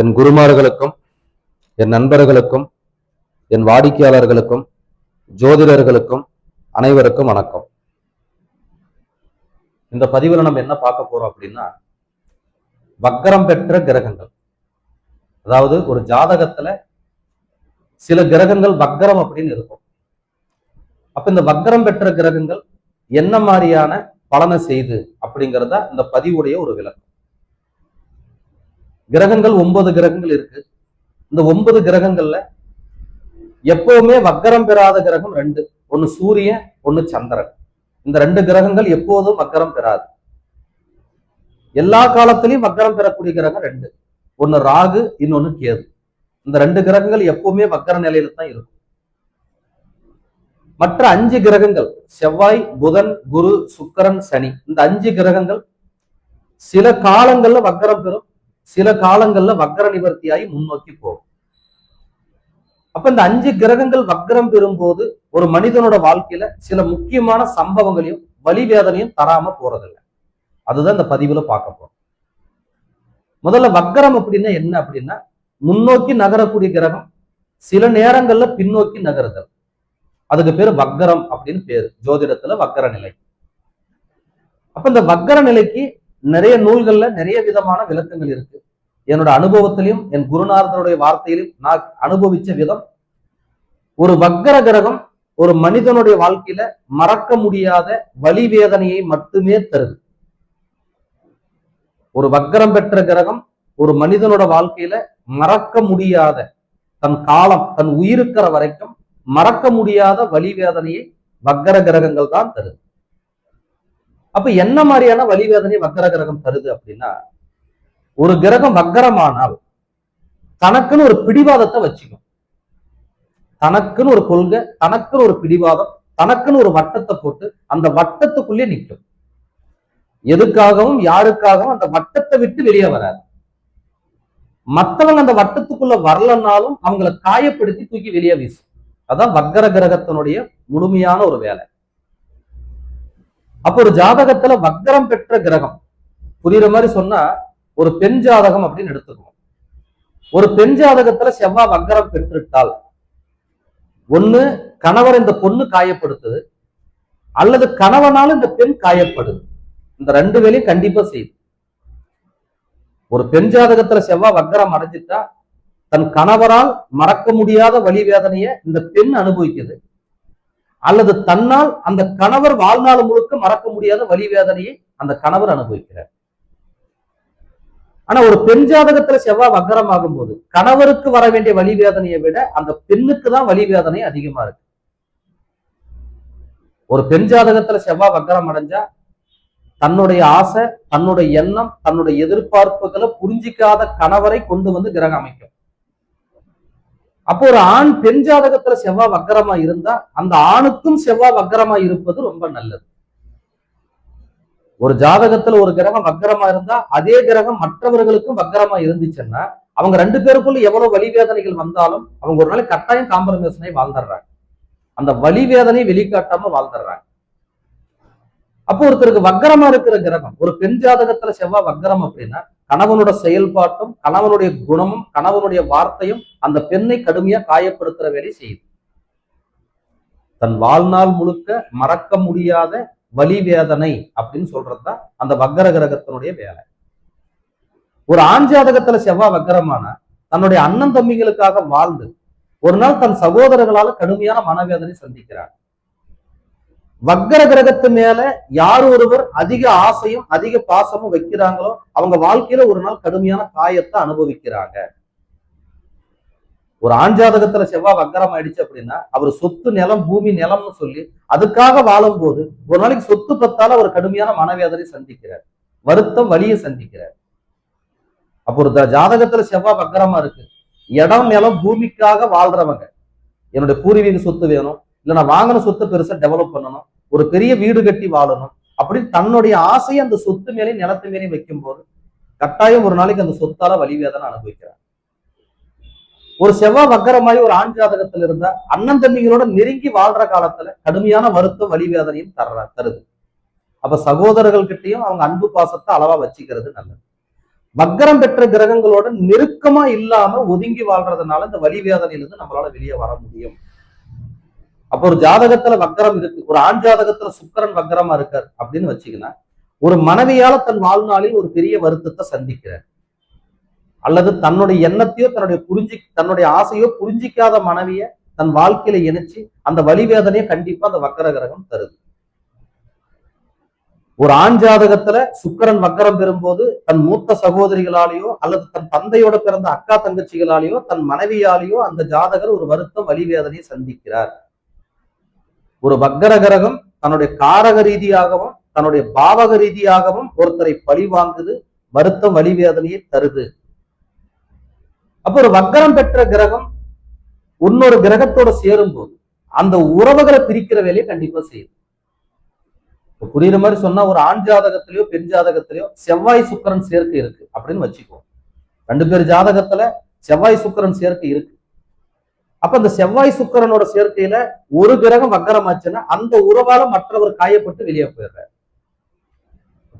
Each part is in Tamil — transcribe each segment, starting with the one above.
என் குருமார்களுக்கும் என் நண்பர்களுக்கும் என் வாடிக்கையாளர்களுக்கும் ஜோதிடர்களுக்கும் அனைவருக்கும் வணக்கம். இந்த பதிவில் நம்ம என்ன பார்க்க போறோம் அப்படின்னா வக்கரம் பெற்ற கிரகங்கள். அதாவது ஒரு ஜாதகத்துல சில கிரகங்கள் வக்கரம் அப்படின்னு இருக்கும். அப்ப இந்த வக்கரம் பெற்ற கிரகங்கள் என்ன மாதிரியான பலனை செய்து அப்படிங்கிறத இந்த பதிவுடைய ஒரு விளக்கம். கிரகங்கள் ஒன்பது கிரகங்கள் இருக்கு. இந்த ஒன்பது கிரகங்கள்ல எப்பவுமே வக்கரம் பெறாத கிரகம் ரெண்டு. ஒன்னு சூரியன் ஒன்னு சந்திரன். இந்த ரெண்டு கிரகங்கள் எப்போதும் வக்கரம் பெறாது. எல்லா காலத்திலையும் வக்கரம் பெறக்கூடிய கிரகம் ரெண்டு. ஒன்னு ராகு இன்னொன்னு கேது. இந்த ரெண்டு கிரகங்கள் எப்பவுமே வக்கர நிலையில தான் இருக்கும். மற்ற அஞ்சு கிரகங்கள் செவ்வாய் புதன் குரு சுக்கரன் சனி. இந்த அஞ்சு கிரகங்கள் சில காலங்கள்ல வக்கரம் பெறும். சில காலங்கள்ல வக்கர நிவர்த்தியாகி முன்னோக்கி போகும். அப்ப இந்த அஞ்சு கிரகங்கள் வக்கரம் பெறும்போது ஒரு மனிதனோட வாழ்க்கையில சில முக்கியமான சம்பவங்களையும் வலி வேதனையும் தராம போறதில்லை. அதுதான் இந்த பதிவுல பார்க்க போறோம். முதல்ல வக்கரம் அப்படின்னா என்ன அப்படின்னா முன்னோக்கி நகரக்கூடிய கிரகம் சில நேரங்கள்ல பின்னோக்கி நகருதல். அதுக்கு பேரு வக்கரம் அப்படின்னு பேரு. ஜோதிடத்துல வக்கர நிலை. அப்ப இந்த வக்கர நிலைக்கு நிறைய நூல்கள்ல நிறைய விதமான விளக்கங்கள் இருக்கு. என்னோட அனுபவத்திலையும் என் குருநாதனுடைய வார்த்தையிலும் நான் அனுபவிச்ச விதம் ஒரு வக்கர கிரகம் ஒரு மனிதனுடைய வாழ்க்கையில மறக்க முடியாத வலி வேதனையை மட்டுமே தருது. ஒரு வக்கரம் பெற்ற கிரகம் ஒரு மனிதனோட வாழ்க்கையில மறக்க முடியாத தன் காலம் தன் உயிருக்கிற வரைக்கும் மறக்க முடியாத வலி வேதனையை வக்கர கிரகங்கள் தான் தருது. அப்ப என்ன மாதிரியான வலி வேதனை வக்கர கிரகம் தருது அப்படின்னா ஒரு கிரகம் வக்கரமானால் தனக்குன்னு ஒரு பிடிவாதத்தை வச்சுக்கும். தனக்குன்னு ஒரு கொள்கை தனக்குன்னு ஒரு பிடிவாதம் தனக்குன்னு ஒரு வட்டத்தை போட்டு அந்த வட்டத்துக்குள்ளே நிற்கும். எதுக்காகவும் யாருக்காகவும் அந்த வட்டத்தை விட்டு வெளியே வராது. மற்றவங்க அந்த வட்டத்துக்குள்ள வரலன்னாலும் அவங்களை காயப்படுத்தி தூக்கி வெளியே வீசும். அதான் வக்கர கிரகத்தினுடைய முழுமையான ஒரு வேலை. அப்போ ஒரு ஜாதகத்துல வக்கரம் பெற்ற கிரகம். புரியுற மாதிரி சொன்னா ஒரு பெண் ஜாதகம் அப்படின்னு எடுத்துக்கணும். ஒரு பெண் ஜாதகத்துல செவ்வாய் வக்ரம் பெற்றுட்டால் ஒண்ணு கணவர் இந்த பொண்ணு காயப்படுத்துது அல்லது கணவனால இந்த பெண் காயப்படுது. இந்த ரெண்டு வேலையும் கண்டிப்பா செய்யுது ஒரு பெண் ஜாதகத்துல செவ்வாய் வக்ரம் அடைஞ்சிட்டா தன் கணவரால் மறக்க முடியாத வழி வேதனையை இந்த பெண் அனுபவிக்குது. அல்லது தன்னால் அந்த கணவர் வாழ்நாள் முழுக்க மறக்க முடியாத வலி வேதனையை அந்த கணவர் அனுபவிக்கிறார். ஆனா ஒரு பெண் ஜாதகத்துல செவ்வாய் வக்கரமாகும் ஆகும்போது கணவருக்கு வர வேண்டிய வலி வேதனையை விட அந்த பெண்ணுக்கு தான் வலி வேதனை அதிகமா இருக்கு. ஒரு பெண் ஜாதகத்துல செவ்வாய் வக்கரம் அடைஞ்சா தன்னுடைய ஆசை தன்னுடைய எண்ணம் தன்னுடைய எதிர்பார்ப்புகளை புரிஞ்சிக்காத கணவரை கொண்டு வந்து கிரகம் அமைக்கும். அப்போ ஒரு ஆண் பெண் ஜாதகத்துல செவ்வாய் வக்கரமா இருந்தா அந்த ஆணுக்கும் செவ்வாய் வக்கரமா இருப்பது ரொம்ப நல்லது. ஒரு ஜாதகத்துல ஒரு கிரகம் வக்கரமா இருந்தா அதே கிரகம் மற்றவர்களுக்கும் வக்கரமா இருந்துச்சுன்னா அவங்க ரெண்டு பேருக்குள்ள எவ்வளவு வலி வேதனைகள் வந்தாலும் அவங்க ஒரு நாளைக்கு கட்டாயம் காம்ப்ரமைஸ்னை வாழ்ந்துடுறாங்க. அந்த வலி வெளிக்காட்டாம வாழ்ந்துடுறாங்க. அப்போ ஒருத்தருக்கு வக்கரமா இருக்கிற கிரகம் ஒரு பெண் ஜாதகத்துல செவ்வாய் வக்கரம் அப்படின்னா கணவனோட செயல்பாட்டும் கணவனுடைய குணமும் கணவனுடைய வார்த்தையும் அந்த பெண்ணை கடுமையா காயப்படுத்துற வேலை செய்யுது. தன் வாழ்நாள் முழுக்க மறக்க முடியாத வலி வேதனை அப்படின்னு சொல்றதுதான் அந்த வக்கர கிரகத்தினுடைய வேலை. ஒரு ஆண் ஜாதகத்துல செவ்வாய் வக்கரமான தன்னுடைய அண்ணன் தம்பிகளுக்காக வாழ்ந்து ஒரு நாள் தன் சகோதரர்களால கடுமையான மனவேதனை சந்திக்கிறார். வக்கர கிரகத்து மேல யார் ஒருவர் அதிக ஆசையும் அதிக பாசமும் வைக்கிறாங்களோ அவங்க வாழ்க்கையில ஒரு நாள் கடுமையான காயத்தை அனுபவிக்கிறாங்க. ஒரு ஆஞ்சாதகத்துல செவ்வாய் வக்கரம் ஆயிடுச்சு அப்படின்னா அவர் சொத்து நிலம் பூமி நிலம்னு சொல்லி அதுக்காக வாழும் போது ஒரு நாளைக்கு சொத்து பத்தால அவர் கடுமையான மனவேதனை சந்திக்கிறார். வருத்தம் வழியை சந்திக்கிறார். அப்போ ஒரு ஜாதகத்துல செவ்வாய் வக்கரமா இருக்கு. இடம் நிலம் பூமிக்காக வாழ்றவங்க. என்னுடைய பூர்வீக சொத்து வேணும். இல்ல நான் வாங்கின சொத்தை பெருசா டெவலப் பண்ணணும். ஒரு பெரிய வீடு கட்டி வாழணும் அப்படின்னு தன்னுடைய ஆசையை அந்த சொத்து மேலேயும் நிலத்து மேலேயும் வைக்கும் போது கட்டாயம் ஒரு நாளைக்கு அந்த சொத்தால வலிவேதனை அனுபவிக்கிறார். ஒரு செவ்வாய் வக்கரமாய் ஒரு ஆண் ஜாதகத்தில் இருந்தா அண்ணன் தம்பிகளோட நெருங்கி வாழ்ற காலத்துல கடுமையான வருத்தம் வலி வேதனையும் தர்ற தருது. அப்ப சகோதரர்கள் கிட்டயும் அவங்க அன்பு பாசத்தை அளவா வச்சுக்கிறது நல்லது. வக்கரம் பெற்ற கிரகங்களோட நெருக்கமா இல்லாம ஒதுங்கி வாழ்றதுனால இந்த வலிவேதனையிலிருந்து நம்மளால வெளியே வர முடியும். அப்போ ஒரு ஜாதகத்துல வக்கரம் இருக்கு. ஒரு ஆண் ஜாதகத்துல சுக்கிரன் வக்கரமா இருக்கார் அப்படின்னு வச்சுக்கினா ஒரு மனைவியால தன் வாழ்நாளில் ஒரு பெரிய வருத்தத்தை சந்திக்கிறார். அல்லது தன்னுடைய எண்ணத்தையோ தன்னுடைய புரிஞ்சு தன்னுடைய ஆசையோ புரிஞ்சிக்காத மனைவிய தன் வாழ்க்கையில இணைச்சு அந்த வழிவேதனையை கண்டிப்பா அந்த வக்கர கிரகம் தருது. ஒரு ஆண் ஜாதகத்துல சுக்கிரன் வக்கரம் பெறும்போது தன் மூத்த சகோதரிகளாலேயோ அல்லது தன் தந்தையோட பிறந்த அக்கா தங்கச்சிகளாலேயோ தன் மனைவியாலேயோ அந்த ஜாதகர் ஒரு வருத்தம் வழிவேதனையை சந்திக்கிறார். ஒரு வக்கர கிரகம் தன்னுடைய காரக ரீதியாகவும் தன்னுடைய பாவக ரீதியாகவும் ஒருத்தரை பழி வாங்குது வருத்தம் வலி வேதனையை தருது. அப்ப ஒரு வக்கரம் பெற்ற கிரகம் இன்னொரு கிரகத்தோட சேரும்போது அந்த உறவுகளை பிரிக்கிற வேலையை கண்டிப்பா செய்யுது இப்ப புரியுற மாதிரி சொன்னா ஒரு ஆண் ஜாதகத்திலயோ பெண் ஜாதகத்திலயோ செவ்வாய் சுக்கரன் சேர்க்கை இருக்கு அப்படின்னு வச்சுக்கோ. ரெண்டு பேர் ஜாதகத்துல செவ்வாய் சுக்கரன் சேர்க்கை இருக்கு. அப்ப அந்த செவ்வாய் சுக்கரனோட சேர்க்கையில ஒரு கிரகம் வக்கரமாச்சுன்னா அந்த உறவால மற்றவர் காயப்பட்டு வெளியே போயிடுறாரு.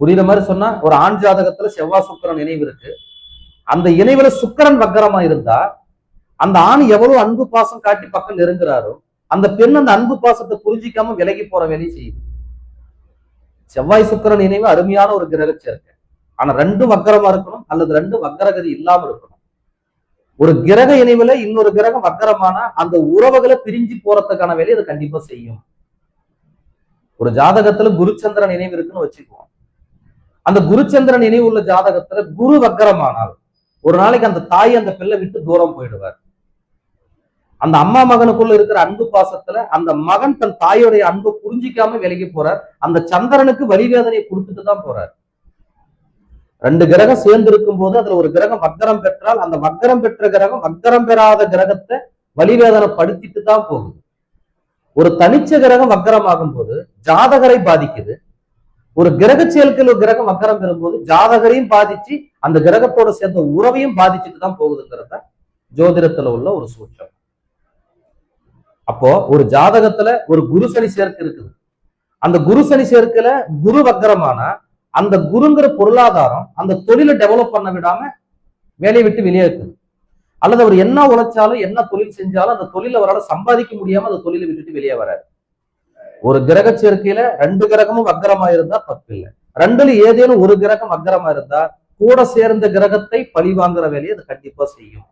புரியுற மாதிரி சொன்னா ஒரு ஆண் ஜாதகத்துல செவ்வாய் சுக்கரன் இணைவு இருக்கு. அந்த இணைவுல சுக்கரன் வக்கரமா இருந்தா அந்த ஆண் எவ்வளவு அன்பு பாசம் காட்டி பக்கம் நெருங்குறாரோ அந்த பெண் அந்த அன்பு பாசத்தை புரிஞ்சிக்காம விலகி போற வேலையை செய்யுது. செவ்வாய் சுக்கரன் இணைவு அருமையான ஒரு கிரக சேர்க்கை ஆனா ரெண்டும் வக்கரமா இருக்கணும் அல்லது ரெண்டும் வக்கரகதி இல்லாம இருக்கணும். ஒரு கிரக இணைவுல இன்னொரு கிரகம் வக்கரமானா அந்த உறவுகளை பிரிஞ்சு போறதுக்கான வேலையை அது கண்டிப்பா செய்யும். ஒரு ஜாதகத்துல குருச்சந்திரன் இணைவு இருக்குன்னு வச்சுக்குவோம். அந்த குருச்சந்திரன் நினைவு உள்ள ஜாதகத்துல குரு வக்கரமானால் ஒரு நாளைக்கு அந்த தாய் அந்த பிள்ளை விட்டு தூரம் போயிடுவார். அந்த அம்மா மகனுக்குள்ள இருக்கிற அன்பு பாசத்துல அந்த மகன் தன் தாயோடைய அன்பை புரிஞ்சிக்காம விலகி போறார். அந்த சந்திரனுக்கு வழிவேதனையை கொடுத்துட்டு தான் போறார். ரெண்டு கிரகம் சேர்ந்து இருக்கும் போது அதுல ஒரு கிரகம் வக்கரம் பெற்றால் அந்த வக்கரம் பெற்ற கிரகம் வக்கரம் பெறாத கிரகத்தை வழிவேதனைப்படுத்திட்டு தான் போகுது. ஒரு தனிச்ச கிரகம் வக்கரமாகும் போது ஜாதகரை பாதிக்குது. ஒரு கிரக செயல்கள் ஒரு கிரகம் வக்கரம் பெறும்போது ஜாதகரையும் பாதிச்சு அந்த கிரகத்தோட சேர்ந்த உறவையும் பாதிச்சுட்டு தான் போகுதுங்கிறத ஜோதிடத்துல உள்ள ஒரு சூட்சம் அப்போ ஒரு ஜாதகத்துல ஒரு குரு சனி சேர்க்கை இருக்குது. அந்த குரு சனி சேர்க்கையில குரு வக்கரமானா அந்த குருங்கிற பொருளாதாரம் அந்த தொழிலை டெவலப் பண்ண விடாம வேலையை விட்டு வெளியே இருக்குது. அல்லது அவர் என்ன உழைச்சாலும் என்ன தொழில் செஞ்சாலும் அந்த தொழிலை அவரால் சம்பாதிக்க முடியாம அந்த தொழிலை விட்டுட்டு வெளியே வராரு. ஒரு கிரக சேர்க்கையில ரெண்டு கிரகமும் வக்கரமா இருந்தா தப்பு இல்லை. ரெண்டுல ஏதேனும் ஒரு கிரகம் வக்கரமா இருந்தா கூட சேர்ந்த கிரகத்தை பழி வாங்குற வேலையை அது கண்டிப்பா செய்யும்.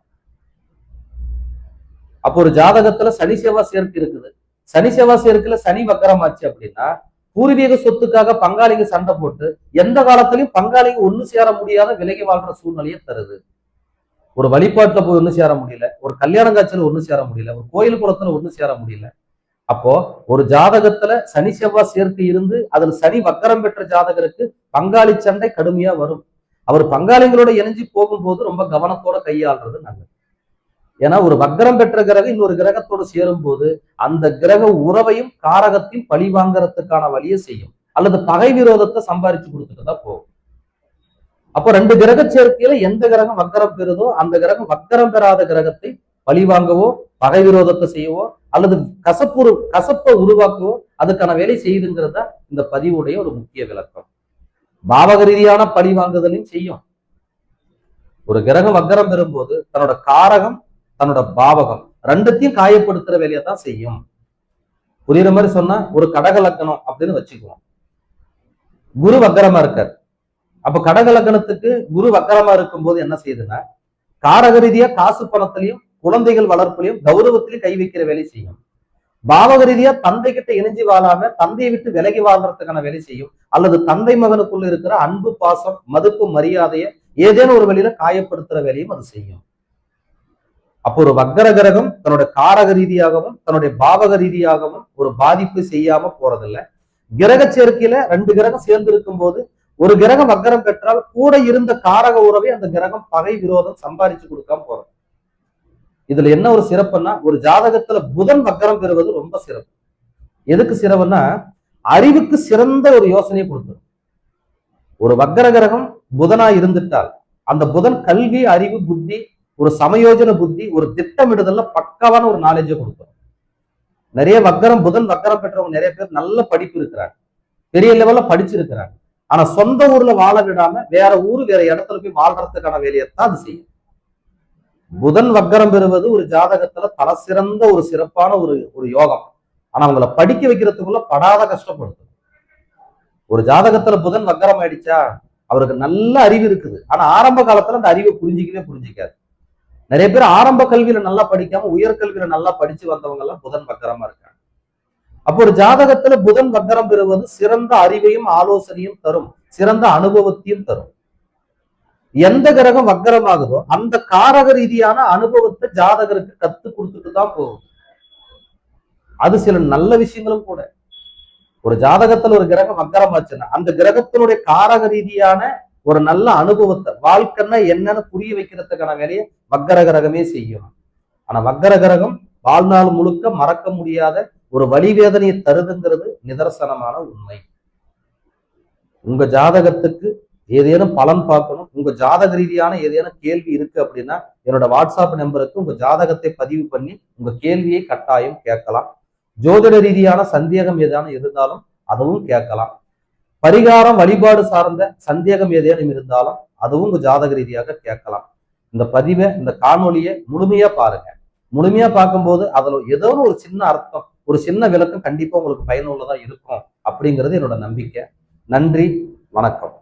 அப்போ ஒரு ஜாதகத்துல சனி செவ்வாய் சேர்க்கை இருக்குது. சனி செவ்வாய் சேர்க்கையில சனி வக்கரமாச்சு அப்படின்னா பூர்வீக சொத்துக்காக பங்காளிங்க சண்டை போட்டு எந்த காலத்திலையும் பங்காளிங்க ஒன்று சேர முடியாத விலகி வாழ்ற சூழ்நிலையை தருது. ஒரு வழிபாட்டுல போய் ஒன்று சேர முடியல ஒரு கல்யாண காட்சியில ஒன்று சேர முடியல ஒரு கோயில் குளத்துல ஒன்று சேர முடியல. அப்போ ஒரு ஜாதகத்துல சனி செவ்வாய் சேர்க்கை இருந்து அதுல சனி வக்கரம் பெற்ற ஜாதகருக்கு பங்காளி சண்டை கடுமையா வரும். அவர் பங்காளிங்களோட இணைஞ்சு போகும்போது ரொம்ப கவனத்தோட கையாளுறது நல்லது. ஏன்னா ஒரு வக்கரம் பெற்ற கிரகம் இன்னொரு கிரகத்தோடு சேரும் போது அந்த கிரக உறவையும் காரகத்தையும் பழி வாங்குறதுக்கான வழியை செய்யும். அல்லது பகை விரோதத்தை சம்பாரிச்சு கொடுத்துட்டு தான் போகும். அப்போ ரெண்டு கிரக சேர்க்கையில எந்த கிரகம் வக்கரம் பெறுதோ அந்த கிரகம் வக்கரம் பெறாத கிரகத்தை பழி வாங்கவோ பகை விரோதத்தை செய்யவோ அல்லது கசப்புரு கசப்பை உருவாக்கவோ அதுக்கான வேலை செய்யுதுங்கிறது தான் இந்த பதிவுடைய ஒரு முக்கிய விளக்கம். பாவக ரீதியான பழி வாங்குதலையும் செய்யும். ஒரு கிரகம் வக்கரம் பெறும்போது தன்னோட காரகம் தன்னோட பாவகம் ரெண்டுத்தையும் காயப்படுத்துற வேலையை தான் செய்யும். புரியுற மாதிரி சொன்னா ஒரு கடக லக்கணம் அப்படின்னு வச்சுக்குவோம். குரு வக்கரமா இருக்கார். அப்ப கடக லக்கணத்துக்கு குரு வக்கரமா இருக்கும்போது என்ன செய்யுதுன்னா காரக ரீதியா காசு பணத்திலையும் குழந்தைகள் வளர்ப்புலையும் கௌரவத்திலையும் கை வைக்கிற வேலை செய்யும். பாவக ரீதியா தந்தை கிட்ட இணைஞ்சு வாழாம தந்தையை விட்டு விலகி வாழ்றதுக்கான வேலை செய்யும். அல்லது தந்தை மகனுக்குள்ள இருக்கிற அன்பு பாசம் மதிப்பு மரியாதையை ஏதேனும் ஒரு வழியில காயப்படுத்துற வேலையும் அது செய்யும். அப்போ ஒரு வக்கர கிரகம் தன்னோட காரக ரீதியாகவும் தன்னுடைய பாவக ரீதியாகவும் ஒரு பாதிப்பு செய்யாம போறதில்ல. கிரக சேர்க்கையில ரெண்டு கிரகம் சேர்ந்து இருக்கும் போது ஒரு கிரகம் வக்கரம் பெற்றால் கூட இருந்த காரக உறவை அந்த கிரகம் பகை விரோதம் சம்பாரிச்சு கொடுக்காம போறது. இதுல என்ன ஒரு சிறப்புன்னா ஒரு ஜாதகத்துல புதன் வக்கரம் பெறுவது ரொம்ப சிறப்பு. எதுக்கு சிறப்புன்னா அறிவுக்கு சிறந்த ஒரு யோசனையை கொடுத்துரும். ஒரு வக்கர கிரகம் புதனா இருந்துட்டால் அந்த புதன் கல்வி அறிவு புத்தி ஒரு சமயோஜன புத்தி ஒரு திட்டமிடுதல்ல பக்காவான ஒரு நாலேஜை கொடுக்கும். நிறைய வக்கரம் புதன் வக்கரம் பெற்றவங்க நிறைய பேர் நல்ல படிப்பு இருக்கிறாங்க. பெரிய லெவல்ல படிச்சிருக்கிறாங்க. ஆனா சொந்த ஊர்ல வாழ விடாம வேற ஊர் வேற இடத்துல போய் வாழ்றதுக்கான வேலையைத்தான் அது செய்யும். புதன் வக்கரம் பெறுவது ஒரு ஜாதகத்துல தல சிறந்த ஒரு சிறப்பான ஒரு ஒரு யோகம். ஆனா அவங்கள படிக்க வைக்கிறதுக்குள்ள படாத கஷ்டப்படுத்தும். ஒரு ஜாதகத்துல புதன் வக்கரம் ஆயிடுச்சா? அவருக்கு நல்ல அறிவு இருக்குது. ஆனா ஆரம்ப காலத்துல அந்த அறிவை புரிஞ்சிக்கவே புரிஞ்சிக்காது. நிறைய பேர் ஆரம்ப கல்வியில நல்லா படிக்காம உயர்கல்வியில நல்லா படிச்சு வந்தவங்க எல்லாம் புதன் வக்கரமா இருக்காங்க. அப்போ ஒரு ஜாதகத்துல புதன் வக்கரம் பெறுவது சிறந்த அறிவையும் ஆலோசனையும் தரும் சிறந்த அனுபவத்தையும் தரும். எந்த கிரகம் வக்கரமாகுதோ அந்த காரக ரீதியான அனுபவத்தை ஜாதகருக்கு கத்து கொடுத்துட்டு தான் போகும். அது சில நல்ல விஷயங்களும் கூட. ஒரு ஜாதகத்துல ஒரு கிரகம் வக்கரமாச்சுன்னா அந்த கிரகத்தினுடைய காரக ரீதியான ஒரு நல்ல அனுபவத்தை வாழ்க்கைன்னா என்னன்னு புரிய வைக்கிறதுக்கான வேலையை வக்கர கிரகமே செய்யும் ஆனா வக்கர கிரகம் வாழ்நாள் முழுக்க மறக்க முடியாத ஒரு வழிவேதனையை தருதுங்கிறது நிதர்சனமான உண்மை. உங்க ஜாதகத்துக்கு ஏதேனும் பலன் பார்க்கணும். உங்க ஜாதக ரீதியான ஏதேனும் கேள்வி இருக்கு அப்படின்னா என்னோட வாட்ஸ்அப் நம்பருக்கு உங்க ஜாதகத்தை பதிவு பண்ணி உங்க கேள்வியை கட்டாயம் கேட்கலாம். ஜோதிட ரீதியான சந்தேகம் ஏதானும் இருந்தாலும் அதுவும் கேட்கலாம். பரிகாரம் வழிபாடு சார்ந்த சந்தேகம் ஏதேனும் இருந்தாலும் அதுவும் உங்க ஜாதக ரீதியாக கேட்கலாம். இந்த பதிவை இந்த காணொலியை முழுமையா பாருங்க. முழுமையா பார்க்கும்போது அதுல ஏதோ ஒரு சின்ன அர்த்தம் ஒரு சின்ன விளக்கம் கண்டிப்பா உங்களுக்கு பயனுள்ளதா இருக்கும் அப்படிங்கிறது என்னோட நம்பிக்கை. நன்றி வணக்கம்.